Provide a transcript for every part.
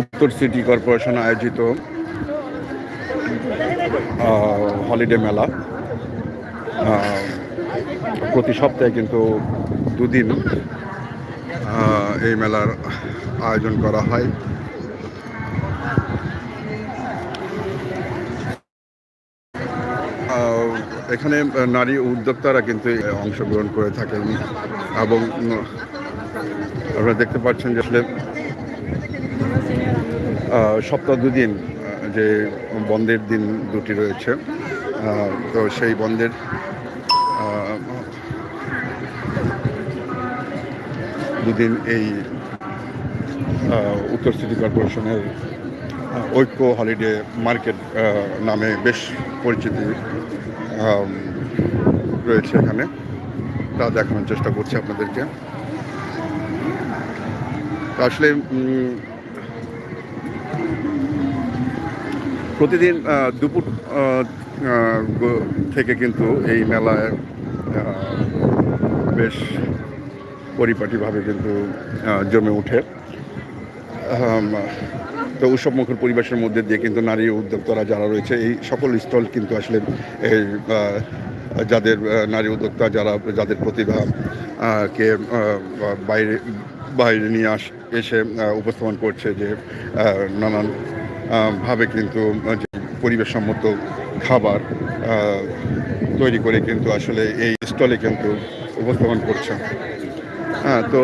উত্তর city corporation আয়োজিত holiday মেলা। প্রতি সপ্তাহে কিন্তু দুদিন এই মেলার আয়োজন করা হয়। এখানে নারী উদ্যোক্তারা কিন্তু অংশগ্রহণ করে থাকেন এবং আপনারা দেখতে পাচ্ছেন যে আসলে সপ্তাহ দুদিন যে বন্ধের দিন দুটি রয়েছে। তো সেই বন্ধের দুদিন এই উত্তর সিটি কর্পোরেশনের ঐক্য হলিডে মার্কেট নামে বেশ পরিচিতি রয়েছে এখানে। তা দেখানোর চেষ্টা করছি আপনাদেরকে। আসলে প্রতিদিন দুপুর থেকে কিন্তু এই মেলায় বেশ পরিপাটিভাবে কিন্তু জমে ওঠে। তো উৎসব মুখর পরিবেশের মধ্যে দিয়ে কিন্তু নারী উদ্যোক্তারা যারা রয়েছে, এই সকল স্থল কিন্তু আসলে, এই যাদের নারী উদ্যোক্তা যারা, যাদের প্রতিভা কে বাইরে বাইরে নিয়ে আস এসে উপস্থাপন করছে যে নানান ভাবে কিন্তু পরিবেশসম্মত খাবার তৈরি করে কিন্তু আসলে এই স্টলে কিন্তু উপস্থাপন করছে। হ্যাঁ তো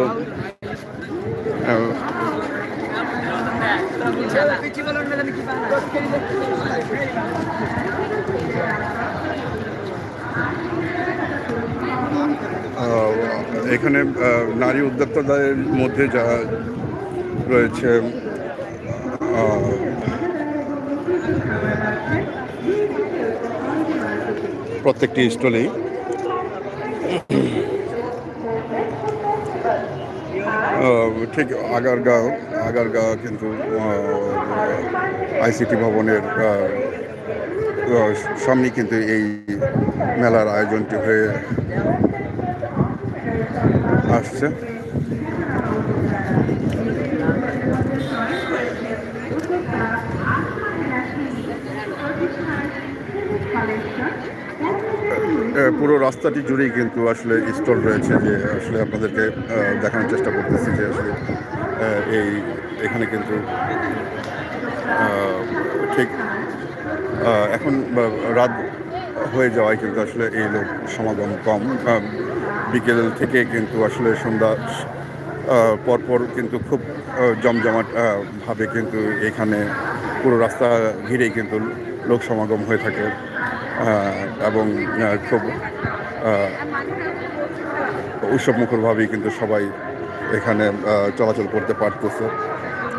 এখানে নারী উদ্যোক্তাদের মধ্যে যা রয়েছে প্রত্যেকটি স্টলেই। ঠিক আগারগাঁও আগারগাঁও কিন্তু আইসিটি ভবনের সামনে কিন্তু এই মেলার আয়োজনটি হয়ে আসছে। পুরো রাস্তাটি জুড়েই কিন্তু আসলে স্টল রয়েছে যে আসলে আপনাদেরকে দেখানোর চেষ্টা করতেছি যে আসলে এই, এখানে কিন্তু ঠিক এখন রাত হয়ে যাওয়ায় কিন্তু আসলে এই লোক সমাগম কম বিকেল থেকে কিন্তু আসলে সন্ধ্যা পরপর কিন্তু খুব জমজমাট ভাবে কিন্তু এখানে পুরো রাস্তা ঘিরেই কিন্তু লোক সমাগম হয়ে থাকে এবং খুব উৎসবমুখরভাবেই কিন্তু সবাই এখানে চলাচল করতে পারতেছে।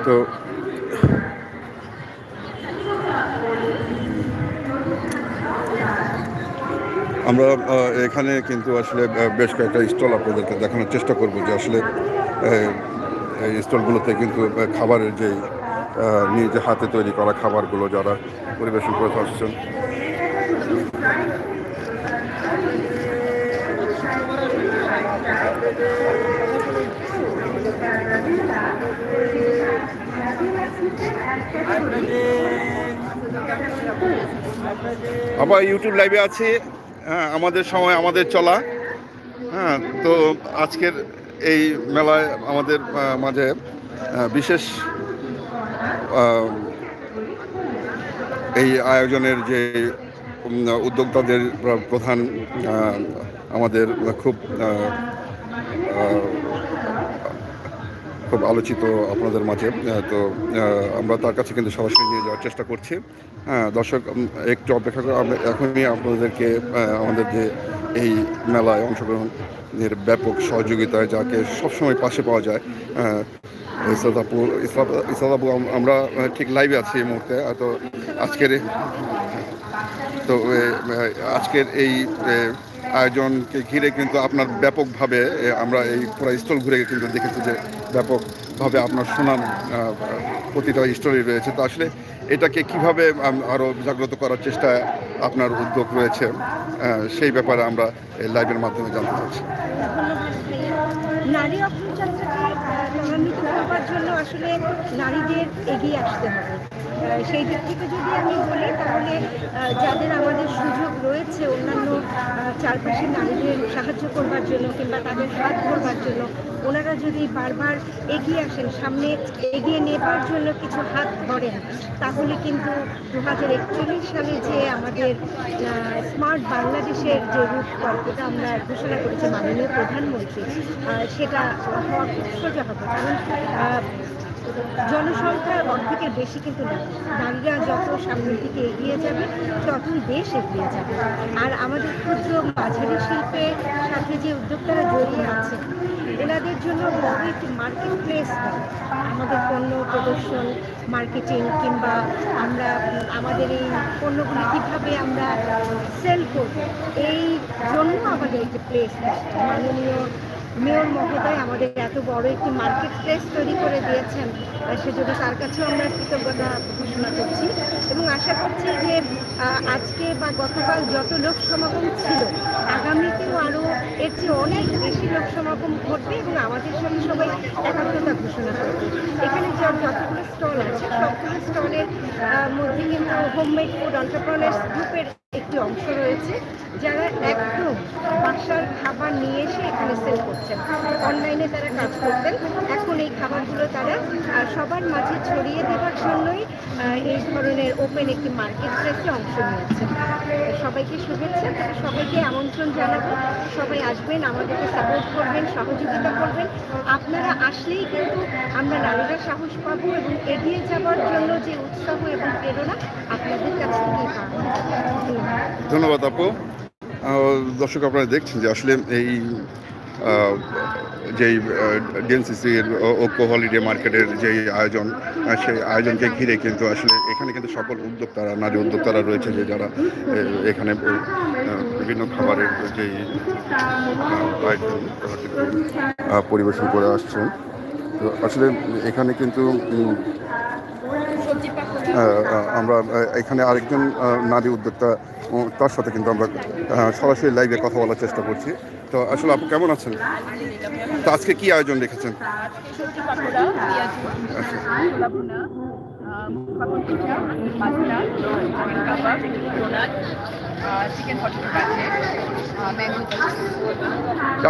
তো আমরা এখানে কিন্তু আসলে বেশ কয়েকটা স্টল আপনাদেরকে দেখানোর চেষ্টা করব যে আসলে এই স্টলগুলোতে কিন্তু খাবারের যে নিজে হাতে তৈরি করা খাবারগুলো যারা পরিবেশন করে আসছেন আবার ইউটিউব লাইভে আছি। হ্যাঁ আমাদের সময় আমাদের চলা। হ্যাঁ তো আজকের এই মেলায় আমাদের মাঝে বিশেষ এই আয়োজনের যে উদ্যোক্তাদের প্রধান আমাদের খুব খুব আলোচিত আপনাদের মাঝে। তো আমরা তার কাছে কিন্তু সরাসরি নিয়ে যাওয়ার চেষ্টা করছি। হ্যাঁ দর্শক একটু অপেক্ষা করে আমরা এখনই আপনাদেরকে আমাদের যে এই মেলায় অংশগ্রহণের ব্যাপক সহযোগিতায় যাকে সবসময় পাশে পাওয়া যায় ইসরাত আপু আম- আমরা ঠিক লাইভে আছি এই মুহূর্তে। তো আজকের তো আজকের এই আয়োজনকে ঘিরে কিন্তু আপনার ব্যাপকভাবে আমরা এই পুরো স্টল ঘুরে কিন্তু দেখেছি যে ব্যাপকভাবে আপনার সুনাম প্রতিটা স্টলই রয়েছে। তো আসলে এটাকে কীভাবে আরও জাগ্রত করার চেষ্টা আপনার উদ্যোগ রয়েছে সেই ব্যাপারে আমরা লাইভের মাধ্যমে জানতে চাচ্ছি। নারী জন্য আসলে নারীদের এগিয়ে আসতে হবে। সেই দিক থেকে যদি আমি বলি তাহলে যাদের আমাদের সুযোগ রয়েছে অন্যান্য আহ, চারপাশের নারীদের সাহায্য করবার জন্য কিংবা তাদের হাত ধরবার জন্য ওনারা যদি বারবার এগিয়ে আসেন সামনে এগিয়ে নেবার জন্য কিছু হাত ধরেন তাহলে কিন্তু দু হাজার একচল্লিশ সালে যে আমাদের স্মার্ট বাংলাদেশের যে রূপকল্পটা আমরা ঘোষণা করেছি মাননীয় প্রধানমন্ত্রী সেটা হওয়া খুব সোজা হবে। কারণ জনসংখ্যার অর্ধেকের বেশি কিন্তু না। নারীরা যত সামনের দিকে এগিয়ে যাবে, ততই দেশ এগিয়ে যাবে। আর আমাদের ক্ষুদ্র মাঝারি শিল্পের সাথে যে উদ্যোক্তারা জড়িয়ে আছে এনাদের জন্য বড় একটি মার্কেট প্লেস আমাদের পণ্য প্রদর্শন মার্কেটিং কিংবা আমরা, আমাদের এই পণ্যগুলি কীভাবে আমরা সেল করব, এই জন্য আমাদের একটি প্লেস মাননীয় মেয়র মহোদয় আমাদের এত বড় একটি মার্কেট প্লেস তৈরি করে দিয়েছেন সেজন্য তার কাছেও আমরা কৃতজ্ঞতা ঘোষণা করছি এবং আশা করছি যে আজকে বা গতকাল যত লোক সমাগম ছিল, আগামীতেও আরও এর চেয়ে অনেক বেশি লোক সমাগম ঘটবে এবং আমাদের সঙ্গে সবাই একাত্মতা ঘোষণা করবে। এখানে যত যতগুলো স্টল আছে, সবগুলো স্টলের মধ্যে কিন্তু হোমমেড ফুড অন্টারপ্রনার্স গ্রুপের একটি অংশ রয়েছে, যারা একদম বাসার খাবার নিয়ে এসে এখানে সেল করছেন। অনলাইনে তারা কাজ করতেন। এখন এই খাবারগুলো তারা সবার মাঝে ছড়িয়ে দেওয়ার জন্যই এই ধরনের ওপেন একটি মার্কেট প্লেসে অংশ নিয়েছেন। সবাইকে শুভেচ্ছা তারা সবাইকে আমন্ত্রণ জানাব। সবাই আসবেন, আমাদেরকে সাপোর্ট করবেন, সহযোগিতা করবেন। আপনারা আসলেই কিন্তু আমরা নারীরা সাহস পাবো এবং এগিয়ে যাওয়ার জন্য যে উৎসাহ এবং প্রেরণা আপনাদের কাছ থেকেই পাবো। ধন্যবাদ। আপু। দর্শক আপনারা দেখছেন যে আসলে এই যেই ডিএনসিসির ঐক্য হলিডে মার্কেটের যেই আয়োজন সেই আয়োজনকে ঘিরে কিন্তু আসলে এখানে কিন্তু সকল উদ্যোক্তারা, নারী উদ্যোক্তারা রয়েছে যে যারা এখানে বিভিন্ন খাবারের যেই পরিবেশন করে আসছেন। আসলে এখানে কিন্তু আমরা এখানে আরেকজন নারী উদ্যোক্তা তার সাথে কিন্তু আমরা সরাসরি লাইভে কথা বলার চেষ্টা করছি। তো আসলে আপু কেমন আছেন? তো আজকে কি আয়োজন রেখেছেন?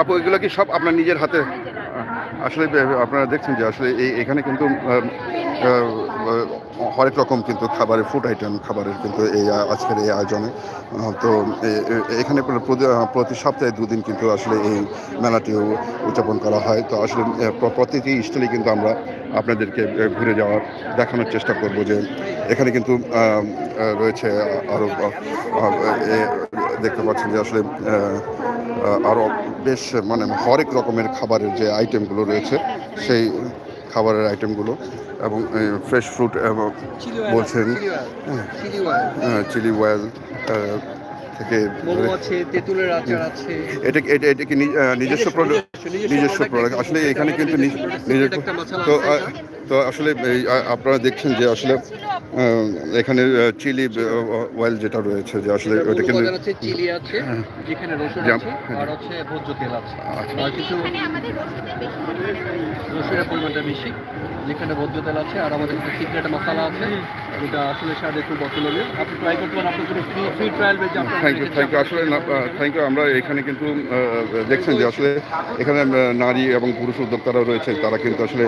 আপু এগুলো কি সব আপনার নিজের হাতে? আসলে আপনারা দেখছেন যে আসলে এই, এখানে কিন্তু হরেক রকম কিন্তু খাবারের ফুড আইটেম খাবারের কিন্তু এই আজকের এই আয়োজনে। তো এখানে প্র- প্রতি- সপ্তাহে দুদিন কিন্তু আসলে এই মেলাটিও উদযাপন করা হয়। তো আসলে প্রতিটি স্টলে কিন্তু আমরা আপনাদেরকে ঘুরে যাওয়ার, দেখানোর চেষ্টা করব যে এখানে কিন্তু রয়েছে আরও দেখতে পাচ্ছেন যে আসলে আরও বেশ মানে হরেক রকমের খাবারের যে আইটেমগুলো রয়েছে সেই খাবারের আইটেমগুলো এবং ফ্রেশ ফ্রুট বলছেন হ্যাঁ, চিলি ওয়েল থেকে আছে তেঁতুলের আচার আছে। এটা এটা এটা কি নিজস্ব প্রোডাক্ট নিজস্ব প্রোডাক্ট আসলে এখানে কিন্তু তো তো আসলে এই, আপনারা দেখছেন যে আসলে এখানে চিলি ওয়েল যেটা রয়েছে যে আসলে ওটা কিন্তু চিলি আছে যেখানে রসুন আছে আর হচ্ছে ভোজ্য তেল আছে। আচ্ছা। আর কিছু রসুনের পরিমাণটা বেশি। যেখানে ভোজ্য তেল আছে আর আমাদের একটা সিক্রেট মশলা আছে এটা আসলে স্বাদে খুব অতুলনীয় আপনি ট্রাই করতে পারেন আপনার জন্য ফ্রি ফ্রি ট্রায়াল বেজ থ্যাংক ইউ থ্যাংক ইউ আসলে থ্যাংক ইউ আমরা এখানে কিন্তু দেখছেন যে আসলে এখানে নারী এবং পুরুষ উদ্যোক্তারা রয়েছে তারা কিন্তু আসলে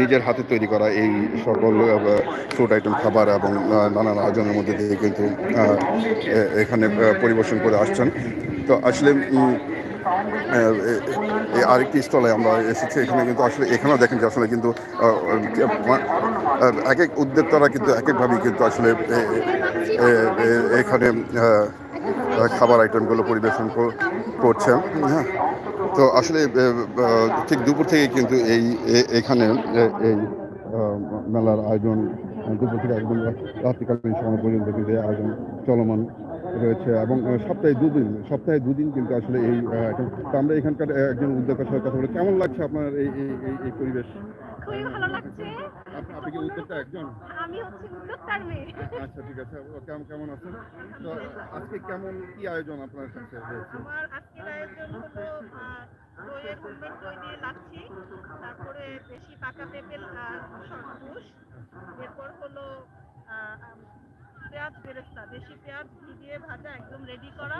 নিজের হাতে তৈরি করা এই সকল ফুড আইটেম খাবার এবং নানান আয়োজনের মধ্যে দিয়ে কিন্তু এখানে পরিবেশন করে আসছেন। তো আসলে আরেকটি স্টলে আমরা এসেছি। এখানে কিন্তু আসলে, এখানেও দেখেন যে আসলে কিন্তু এক এক উদ্যোক্তারা কিন্তু এক একভাবেই কিন্তু আসলে এখানে খাবার আইটেমগুলো পরিবেশন কর- করছেন হ্যাঁ। তো আসলে ঠিক দুপুর থেকে কিন্তু এই এখানে এই মেলার আয়োজন, দুপুর থেকে একদম রাত্রিকালীন সময় পর্যন্ত কিন্তু এই আয়োজন চলমান রয়েছে এবং সপ্তাহে দুদিন সপ্তাহে দুদিন কিন্তু আসলে এই আমরা এখানকার একজন উদ্যোক্তার সাথে কথা বলে। কেমন লাগছে আপনার এই- এই পরিবেশ? খুবই ভালো লাগছে। আপনি কি উদ্যোক্তা একজন? আমি হচ্ছে উদ্যোক্তার মেয়ে। আচ্ছা ঠিক আছে। কেমন কেমন আছেন? তো আজকে কেমন কি আয়োজন আপনার কাছে আমার আজকের আয়োজন হলো দইয়ের হোমমেড দই দিয়ে লাচ্ছি তারপরে বেশি পাকা পেঁপের সরপুষ এরপর হলো পেঁয়াজ বেরেস্তা দেশি পেঁয়াজ ঘি দিয়ে ভাজা একদম রেডি করা।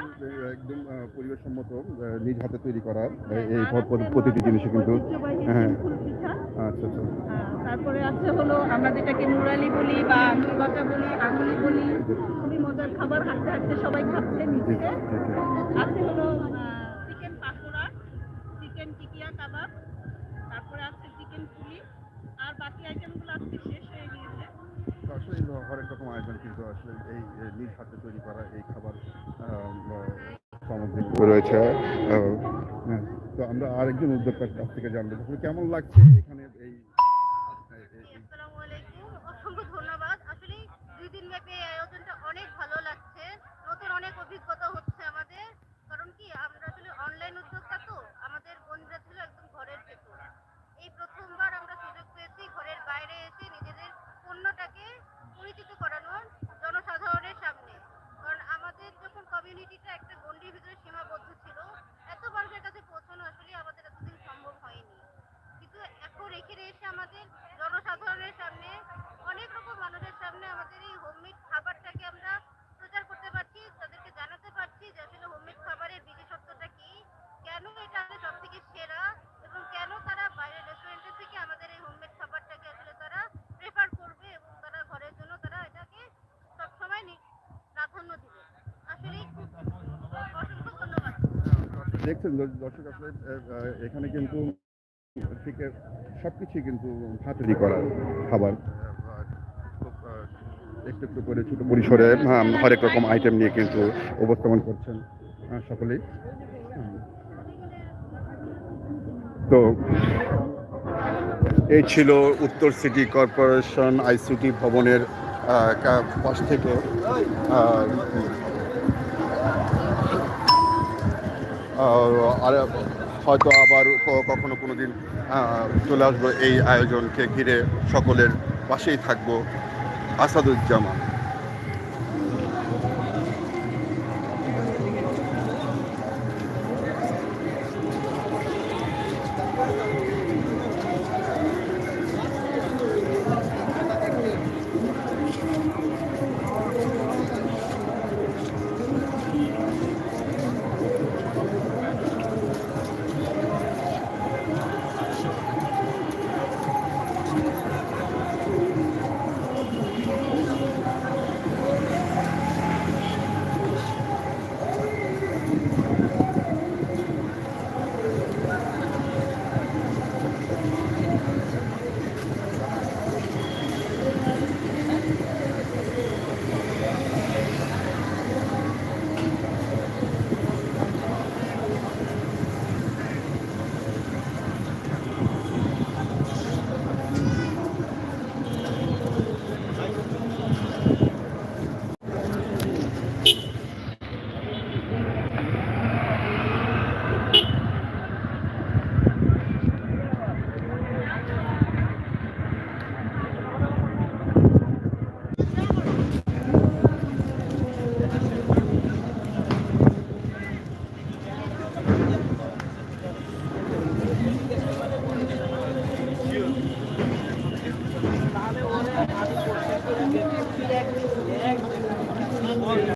একদম আহ, পরিবেশ সম্মত আহ, নিজ হাতে তৈরি করা। এই আছে প- প্রতিটি জিনিসই কিন্তু হ্যাঁ আচ্ছা আচ্ছা। তারপরে আছে হলো আমরা যেটাকে মুরালি বলি বা আঙুল বাটা বলি আঙুলি বলি। খুবই মজার খাবার হাঁটতে হাঁটতে সবাই খাচ্ছে জি। আছে হলো চিকেন পাকোড়া চিকেন টিকিয়া কাবাব তারপরে আছে চিকেন পুলি আর বাকি আইটেমগুলো আজকে শেষ হয়ে গিয়েছে তো আসলে এই হরেক রকম আয়োজন কিন্তু আসলে এই নিজ হাতে তৈরি করা এই খাবার সামগ্রী রয়েছে হ্যাঁ। তো আমরা আরেকজন উদ্যোক্তার কাছ থেকে জানব কেমন লাগছে এখানে এই এই- এই- আসসালামু আলাইকুম অসংখ্য ধন্যবাদ আসলে দুই দিন ব্যাপী এই আয়োজনটা অনেক ভালো লাগছে নতুন অনেক অভিজ্ঞতা হচ্ছে আমাদের কারণ কি আমরা আসলে অনলাইন উদ্যোক্তা তো আমাদের বোনরা ছিল একদম ঘরের ভেতর এই প্রথমবার আমরা সুযোগ পেয়েছি ঘরের বাইরে এসে নিজেদের পণ্যটাকে পরিচিত করানোর জনসাধারণের সামনে কারণ আমাদের যখন কমিউনিটিটা একটা গণ্ডির ভিতরে সীমাবদ্ধ ছিল এত মানুষের কাছে পৌঁছানো আসলে আমাদের এতদিন সম্ভব হয়নি কিন্তু এখন এখানে এসে আমাদের জনসাধারণের সামনে অনেক রকম মানুষের সামনে আমাদের এই হোমমেড খাবারটাকে আমরা প্রচার করতে পারছি তাদেরকে জানাতে পারছি যে আসলে হোমমেড খাবারের বিশেষত্বটা কি কেন এটা আমাদের সব থেকে সেরা এবং কেন তারা বাইরের রেস্টুরেন্টের থেকে আমাদের এই হোমমেড খাবারটাকে আসলে তারা প্রেফার করবে এবং তারা ঘরের জন্য তারা এটাকে সবসময় নি- প্রাধান্য দিবে আসলেই খুব অসংখ্য ধন্যবাদ দেখছেন দর্শক আসলে এখানে কিন্তু সব কিছুই কিন্তু হাতে তৈরি করা খাবার। একটু একটু করে ছোট পরিসরে আহ, হরেক রকম আইটেম নিয়ে কিন্তু উপস্থাপন করছেন আহ, সকলেই। তো এই ছিল উত্তর সিটি কর্পোরেশন আইসিটি ভবনের পাশ থেকে হয়তো আবার কখনো কোনো দিন চলে আসব এই আয়োজনকে ঘিরে সকলের পাশেই থাকব আসাদুজ্জামান।